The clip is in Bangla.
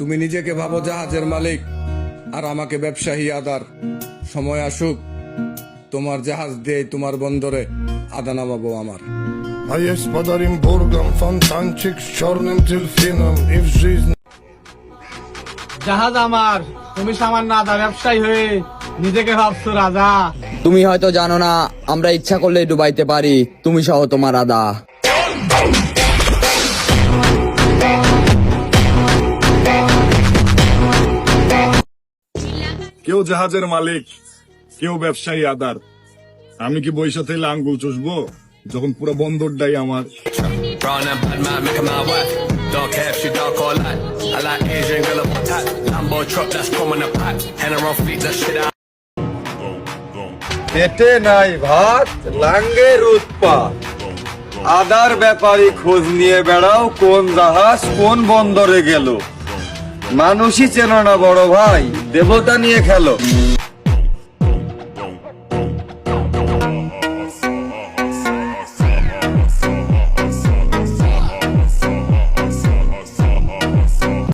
তুমি নিজেকে ভাবো জাহাজের মালিক আর আমাকে ব্যবসায়ী আদার। সময় আসুক তোমার জাহাজ দিয়ে তোমার বন্দরে আদা নামাবো আমার। জাহাজ আমার তুমি সামান্য আদা ব্যবসায়ী হয়ে নিজেকে ভাবছ রাজা। তুমি হয়তো জানো না আমরা ইচ্ছা করলে ডুবাইতে পারি তুমি সহ তোমার আদা। কেউ জাহাজের মালিক কেউ ব্যবসায়ী আদার আমি কি বৈশা থেকে আঙ্গুল চুষবো যখন পুরো বন্দরটাই আমার care if she dark or light. I like Asian girl up on tight. Lambo truck that's coming a pack. And her on that shit out. পেটে নাই ভাত লাঙ্গের উৎপাত আদার ব্যাপারী খোঁজ নিয়ে বেড়াও কোন জাহাজ কোন বন্দরে গেল মানুষই চেনা না বড় ভাই দেবতা নিয়ে খেলো।